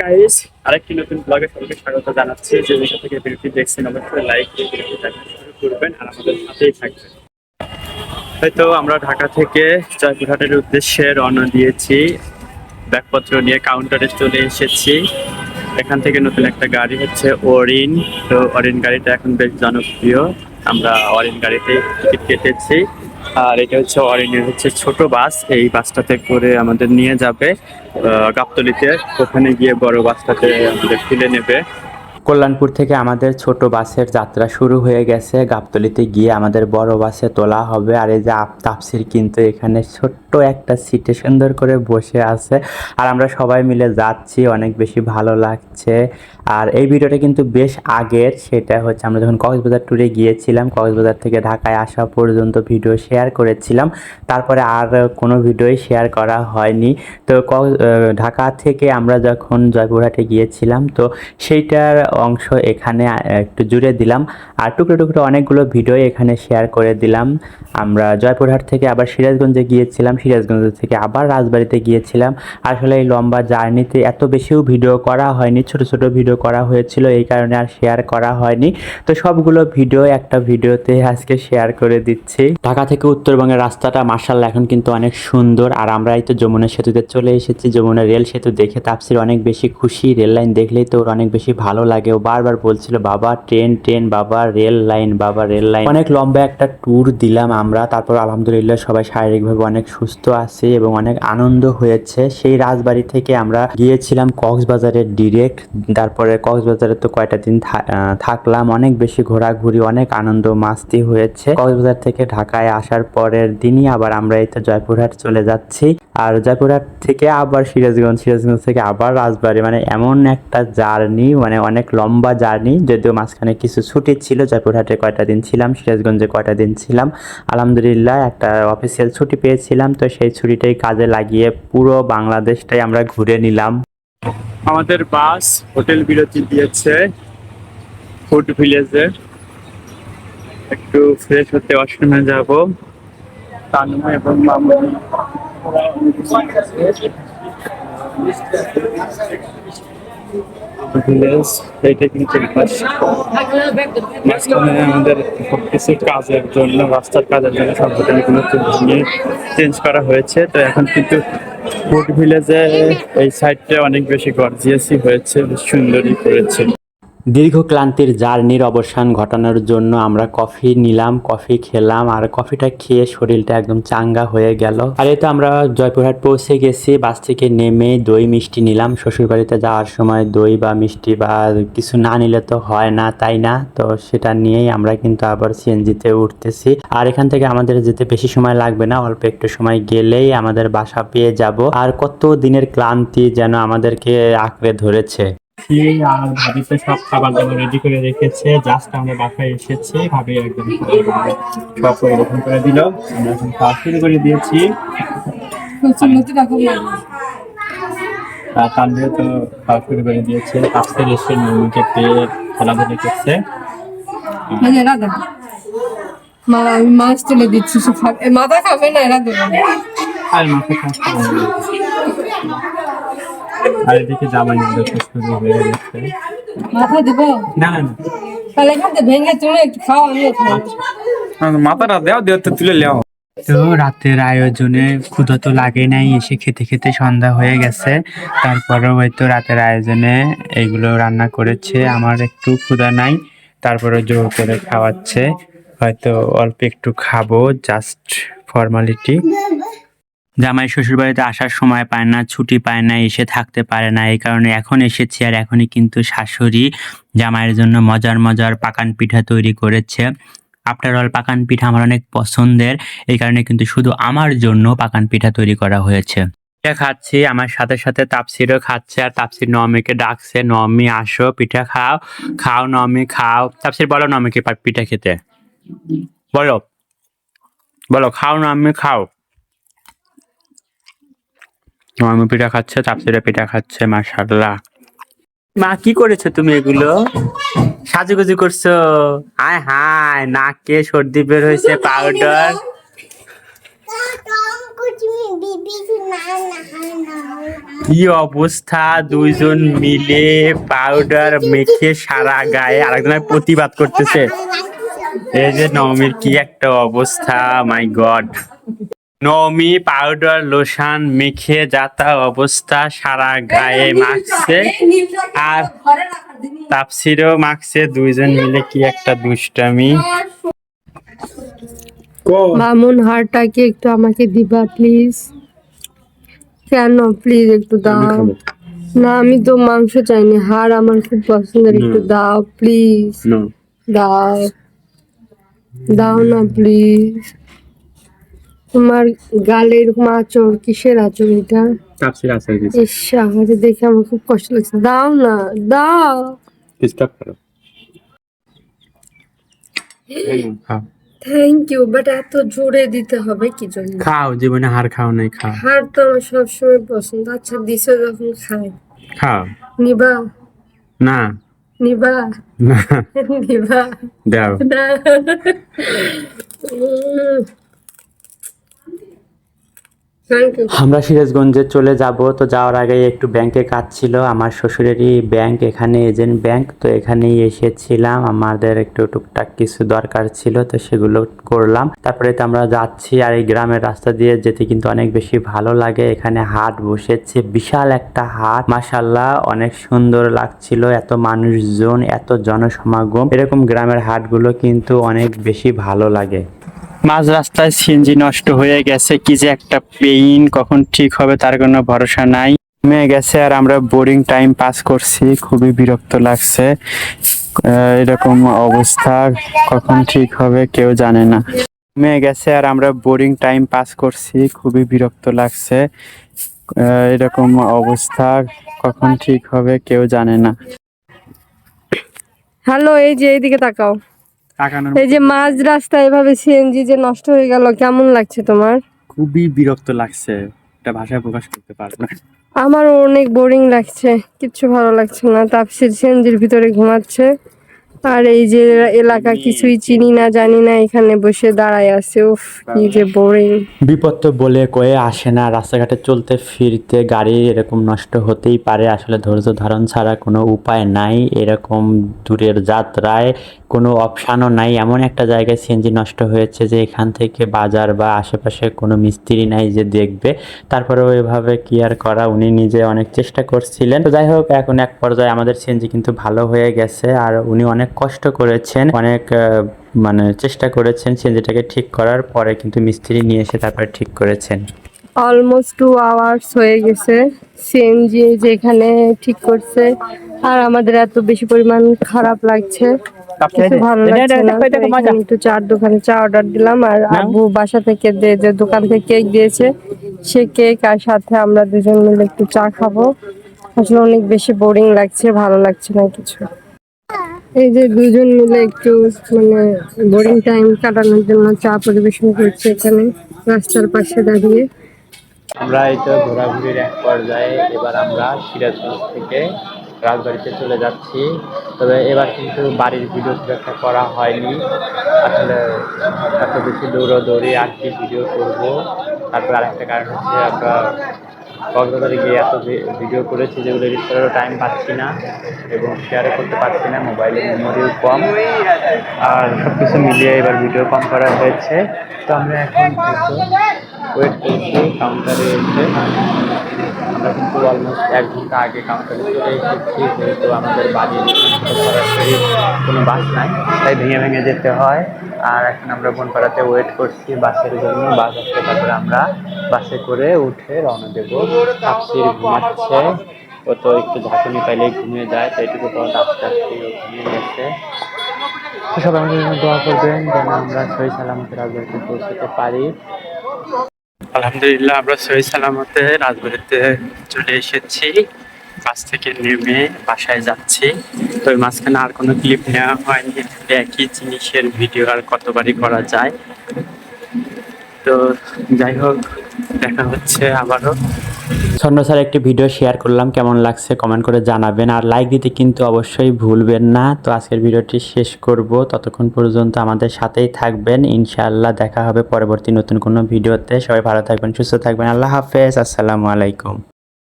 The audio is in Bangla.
গাইস আরেকটি নতুন ব্লগে সবাইকে স্বাগত জানাচ্ছি। যে যেখান থেকে ভিডিওটি দেখছেন, অবশ্যই লাইক দিয়ে ভিডিওটি দেখা শুরু করবেন আর আমাদের সাথেই থাকবেন। হয়তো আমরা ঢাকা থেকে জয়পুরহাটের উদ্দেশ্যে রওনা দিয়েছি। ব্যাগপত্র নিয়ে কাউন্টারে চলে এসেছি। এখান থেকে নতুন একটা গাড়ি হচ্ছে অরিন তো অরিন গাড়িটা এখন বেশ জনপ্রিয়। আমরা অরিন গাড়িতে টিকিট কেটেছি। আর এটা হচ্ছে অরিনের হচ্ছে ছোট বাস। এই বাসটাতে করে আমাদের নিয়ে যাবে গাবতলীতে। ওখানে গিয়ে বড় বাসটাতে আমাদের তুলে নেবে। কল্যাণপুর থেকে আমাদের ছোট বাসের যাত্রা শুরু হয়ে গেছে। গাবতলিতে গিয়ে আমাদের বড় বাসে তোলা হবে। আর এই যে তাপসির কিন্তু এখানে ছোট্ট একটা সিটে সুন্দর করে বসে আছে। আর আমরা সবাই মিলে যাচ্ছি, অনেক বেশি ভালো লাগছে। আর এই ভিডিওটা কিন্তু বেশ আগের, সেটা হচ্ছে আমরা যখন কক্সবাজার ট্যুরে গিয়েছিলাম, কক্সবাজার থেকে ঢাকায় আসা পর্যন্ত ভিডিও শেয়ার করেছিলাম। তারপরে আর কোনো ভিডিওই শেয়ার করা হয়নি। তো ঢাকা থেকে আমরা যখন জয়পুরহাটে গিয়েছিলাম, তো সেইটার অংশ এখানে একটু জুড়ে দিলাম। আর টুকরো টুকরো অনেকগুলো ভিডিও এখানে শেয়ার করে দিলাম। আমরা জয়পুরহাট থেকে আবার সিরাজগঞ্জে গিয়েছিলাম, সিরাজগঞ্জ থেকে আবার রাজবাড়িতে গিয়েছিলাম। আসলে এই লম্বা জার্নিতে এত বেশিও ভিডিও করা হয়নি, ছোট ছোট ভিডিও করা হয়েছিল, এই কারণে আর শেয়ার করা হয়নি। তো সবগুলো ভিডিও, একটা ভিডিওতে আজকে শেয়ার করে দিচ্ছি। ঢাকা থেকে উত্তরবঙ্গের রাস্তাটা মার্শাল্লাহ এখন কিন্তু অনেক সুন্দর। আর আমরা এই তো যমুনা সেতুতে চলে এসেছি, যমুনা রেল সেতু দেখে তাপসির অনেক বেশি খুশি। রেল লাইন দেখলেই তো ওর অনেক বেশি ভালো লাগে। ও বারবার বলছিল, বাবা, ট্রেন ট্রেন, বাবা, রেল লাইন, বাবা, রেল লাইন। অনেক লম্বা একটা ট্যুর দিলাম আমরা। তারপর আলহামদুলিল্লাহ সবাই শারীরিকভাবে অনেক সুস্থ আছে এবং অনেক আনন্দ হয়েছে। সেই রাজবাড়ি থেকে আমরা গিয়েছিলাম কক্সবাজারে ডিরেক্ট তারপরে কক্সবাজারে তো কয়টা দিন থাকলাম। অনেক বেশি ঘোরাঘুরি, অনেক আনন্দ মাস্তি হয়েছে। কক্সবাজার থেকে ঢাকায় আসার পরের দিনই আবার আমরা এই তো জয়পুরহাট চলে যাচ্ছি। আর জয়পুরহাট থেকে আবার সিরাজগঞ্জ সিরাজগঞ্জ থেকে আবার রাজবাড়ি মানে এমন একটা জার্নি মানে অনেক লম্বা জার্নি, যদিও মাঝখানে কিছু ছুটি ছিল জয়পুরহাটে কয়টা দিন ছিলাম, সিরাজগঞ্জে কয়টা দিন ছিলাম। আলহামদুলিল্লাহ একটা অফিসিয়াল ছুটি পেয়েছিলাম, তো সেই ছুটিটাই কাজে লাগিয়ে পুরো বাংলাদেশটাই আমরা ঘুরে নিলাম। আমাদের বাস, হোটেল বিরতি দিয়েছে ফুড ভিলেজে একটু ফ্রেশ হতে ওয়াশরুমে যাব। তানু এবং মামুনি। ভিলেজ এইটা কিন্তু মাঝখানে আমাদের কিছু কাজের জন্য, রাস্তার কাজের জন্য সব হোটেলগুলো চেঞ্জ করা হয়েছে। তো এখন কিন্তু ফুড ভিলেজে এই সাইডটা অনেক বেশি গর্জিয়াসই হয়েছে সুন্দরই করেছে। দীর্ঘ ক্লান্তির জার্নির অবসান ঘটানোর জন্য আমরা কফি নিলাম, কফি খেলাম, আর কফিটা খেয়ে শরীরটা একদম চাঙ্গা হয়ে গেল। আর তো আমরা জয়পুরহাট পৌঁছে গেছি, বাস থেকে নেমে দই মিষ্টি নিলাম। শ্বশুরবাড়িতে যাওয়ার সময় দই বা মিষ্টি বা কিছু না নিলে তো হয় না, তাই না? তো সেটা নিয়েই আমরা কিন্তু আবার সিএনজিতে উঠতেছি। আর এখান থেকে আমাদের যেতে বেশি সময় লাগবে না, অল্প একটু সময় গেলেই আমাদের বাসা পেয়ে যাব। আর কত দিনের ক্লান্তি যেন আমাদেরকে আঁকড়ে ধরেছে। খেয়ে আর ভাবিতে সব খাবার দাবার রেডি করে রেখেছে। জাস্ট আমরা বাসায় এসেছি ভাবি একদম সব পরিবেশন করে দিল। আমরা এখন খাওয়া শুরু করে দিয়েছি। আর তানভীর তো খাওয়া শুরু করে দিয়েছে। আজকের এসে মুরগিকে পেয়ে খেলাধুলা করছে। মা আমি মাছ তুলে দিচ্ছি মাথা খাবে না এরা দেবে আর মাথা খাচ্ছে আর এদিকে জামাই হয়ে গেছে মাথা দেবো? না না না। তাহলে এখান থেকে ভেঙে খাও আমিও খাই মাথাটা দেও দেও তো তুলে লেও। তো রাতের আয়োজনে ক্ষুধা তো লাগে নাই এসে খেতে খেতে সন্ধ্যা হয়ে গেছে। তারপরেও হয়তো রাতের আয়োজনে এইগুলো রান্না করেছে আমার একটু ক্ষুধা নাই তারপরে জোর করে খাওয়াচ্ছে। হয়তো অল্প একটু খাব জাস্ট ফর্মালিটি জামাই শ্বশুর বাড়িতে আসার সময় পায় না, ছুটি পায় না, এসে থাকতে পারে না। এই কারণে এখন এসেছি আর এখনই কিন্তু শাশুড়ি জামাইয়ের জন্য মজার মজার পাকান পিঠা তৈরি করেছে। আফটার অল পাকান পিঠা আমার অনেক পছন্দের। এই কারণে কিন্তু শুধু আমার জন্য পাকান পিঠা তৈরি করা হয়েছে। পিঠা খাচ্ছি, আমার সাথে সাথে তাপসিরও খাচ্ছে আর তাপসির নমিকে ডাকছে, নমি, আসো, পিঠা খাও খাও নমি, খাও। তাপসির, বলো নমিকে পিঠা খেতে। বলো বলো, খাও নমি, খাও। নমি পিঠা খাচ্ছে তাপসিরে পিঠা খাচ্ছে মাশাল্লাহ মা কি করেছ তুমি এগুলো? সাজুগুজু করছ? হায় হায় নাকে সর্দি বের হয়েছে পাউডার কি অবস্থা? দুইজন মিলে পাউডার মেখে সারা গায়ে আরেকজনের প্রতিবাদ করতেছে। এই যে নবমীর কি একটা অবস্থা মাই গড নবমী পাউডার লোশন মেখে যাতা অবস্থা সারা গায়ে মাখছে। আর তাপসিরও মাখছে দুইজন মিলে কি একটা দুষ্টামি। মামুন হারটাকে একটু আমাকে দিবা প্লিজ। কেন? প্লিজ একটু দাও। না আমি তো মাংস চাইনি। হাড় আমার খুব পছন্দের একটু দাও প্লিজ। দাও। দাও না প্লিজ। তোমার গালে এরকম আচর কিসের আচর এটা? তাপসির আছে ইস আমাকে দেখে আমার খুব কষ্ট লাগছে। দাও না দাও। স্টপ করো। থ্যাংক ইউ বাট এত জোরে দিতে হবে কি জন্য? খাও জীবনে হার খাও নাই খাও। হাড় তো আমার সবসময় পছন্দ। আচ্ছা দিছো যখন খাই খাও। নিবা? না। নিবা? না। নিবা? দাও। ইউ আমরা সিরাজগঞ্জে চলে যাব, তো যাওয়ার আগে একটু ব্যাংকে কাজ ছিল। আমার শ্বশুরেরই ব্যাংক এখানে এজেন্ট ব্যাংক তো এখানেই এসেছিলাম। আমাদের একটু টুকটাক কিছু দরকার ছিল, তো সেগুলো করলাম। তারপরে তো আমরা যাচ্ছি আর এই গ্রামের রাস্তা দিয়ে যেতে কিন্তু অনেক বেশি ভালো লাগে। এখানে হাট বসেছে, বিশাল একটা হাট। মাসাল্লাহ অনেক সুন্দর লাগছিল। এত মানুষজন, এত জনসমাগম। এরকম গ্রামের হাটগুলো কিন্তু অনেক বেশি ভালো লাগে। মাঝ রাস্তায় সিএনজি নষ্ট হয়ে গেছে, কি যে একটা পেইন কখন ঠিক হবে তার কোনো ভরসা নাই। মেয়ে গেছে আর আমরা বোরিং টাইম পাস করছি, খুবই বিরক্ত লাগছে। এরকম অবস্থা, কখন ঠিক হবে কেউ জানে না। মেয়ে গেছে আর আমরা বোরিং টাইম পাস করছি, খুবই বিরক্ত লাগছে। এরকম অবস্থা, কখন ঠিক হবে কেউ জানে না। হ্যালো এই যে এইদিকে তাকাও। এই যে মাঝ রাস্তা এভাবে সিএনজি যে নষ্ট হয়ে গেল কেমন লাগছে তোমার? খুবই বিরক্ত লাগছে এটা ভাষায় প্রকাশ করতে পারব না। আমারও অনেক বোরিং লাগছে কিচ্ছু ভালো লাগছে না। তাপসির সিএনজির ভিতরে ঘুমাচ্ছে আর এই যে এলাকা কিছুই চিনি না জানি না এখানে বসে দাঁড়ায় আছে উফ কি যে বোরিং বিপদ তো বলে কয়ে আসে না রাস্তাঘাটে চলতে ফিরতে গাড়ি এরকম নষ্ট হতেই পারে। আসলে ধৈর্য ধারণ ছাড়া কোনো উপায় নাই এরকম দূরের যাত্রায় কোনো অপশানও নাই। এমন একটা জায়গায় সিএনজি নষ্ট হয়েছে যে এখান থেকে বাজার বা আশেপাশে কোনো মিস্ত্রি নাই যে দেখবে। তারপরেও এভাবে কি আর করা উনি নিজে অনেক চেষ্টা করছিলেন। তো যাই হোক, এখন এক পর্যায়ে আমাদের সিএনজি কিন্তু ভালো হয়ে গেছে আর উনি অনেক কষ্ট করেছেন, অনেক মানে চেষ্টা করেছেন সিএনজিটাকে ঠিক করার। পরে কিন্তু মিস্ত্রি নিয়ে এসে তারপরে ঠিক করেছেন। অলমোস্ট টু আওয়ার্স হয়ে গেছে সিএনজি যেখানে ঠিক করছে। আর আমাদের এত বেশি পরিমাণ খারাপ লাগছে। ভালো লাগছে না। একটু চার দোকানে চা অর্ডার দিলাম। আর আবু বাসা থেকে যে দোকান থেকে কেক দিয়েছে সে কেক আর সাথে আমরা দুজন মিলে একটু চা খাব। আসলে অনেক বেশি বোরিং লাগছে ভালো লাগছে না কিছু। এই যে দুজন মিলে একটু মানে বোরিং টাইম কাটানোর জন্য চা পরিবেশন করছে এখানে। রাস্তার পাশে দাঁড়িয়ে। আমরা এই তো ঘোরাঘুরির এক পর্যায়ে এবার আমরা সিরাজগঞ্জ থেকে রাজবাড়িতে চলে যাচ্ছি। তবে এবার কিন্তু বাড়ির ভিডিও খুব একটা করা হয়নি। আসলে এত বেশি দৌড়াদৌড়ি আর কি ভিডিও করব। তারপর আরেকটা কারণ হচ্ছে আমরা কক্সবাজারে গিয়ে এত ভিডিও করেছি যেগুলো এডিট করারও টাইম পাচ্ছি না এবং শেয়ারও করতে পারছি না মোবাইলের মেমোরিও কম। আর সব কিছু মিলিয়ে এবার ভিডিও কম করা হয়েছে। তো আমরা এখন ওয়েট করছি কাউন্টারে এসে আমরা কিন্তু অলমোস্ট এক ঘণ্টা আগে কাউন্টারে চলে এসেছি, যেহেতু আমাদের বাড়ির সরাসরি কোনো বাস নাই, তাই ভেঙে ভেঙে যেতে হয়। আর এখন আমরা বনপাড়াতে ওয়েট করছি বাসের জন্য, বাস আসতে তারপরে আমরা বাসে করে উঠে রওনা দেবো। তাপসির ঘুমাচ্ছে, ও তো একটু ঝাঁকুনি পাইলেই ঘুমিয়ে যায়, তো এটুকু পর আস্তে আস্তে ঘুমিয়ে গেছে। তো সবাই আমাদের জন্য দোয়া করবেন, যেন আমরা সহি সালামতে রাজবাড়িতে পৌঁছতে পারি। আলহামদুলিল্লাহ, আমরা সহি সালামতে রাজবাড়িতে চলে এসেছি। বাস থেকে নেমে বাসায় যাচ্ছি। তো মাঝখানে আর কোনো ক্লিপ নেওয়া হয়নি একই জিনিসের ভিডিও আর কতবারই করা যায়। তো যাই হোক, দেখা হচ্ছে আবারও। ছন্ন স্যার, একটি ভিডিও শেয়ার করলাম। কেমন লাগছে কমেন্ট করে জানাবেন। আর লাইক দিতে কিন্তু অবশ্যই ভুলবেন না। তো আজকের ভিডিওটি শেষ করব। ততক্ষণ পর্যন্ত আমাদের সাথেই থাকবেন। ইনশাআল্লাহ দেখা হবে পরবর্তী নতুন কোনো ভিডিওতে। সবাই ভালো থাকবেন, সুস্থ থাকবেন। আল্লাহ হাফেজ। আসসালামু আলাইকুম।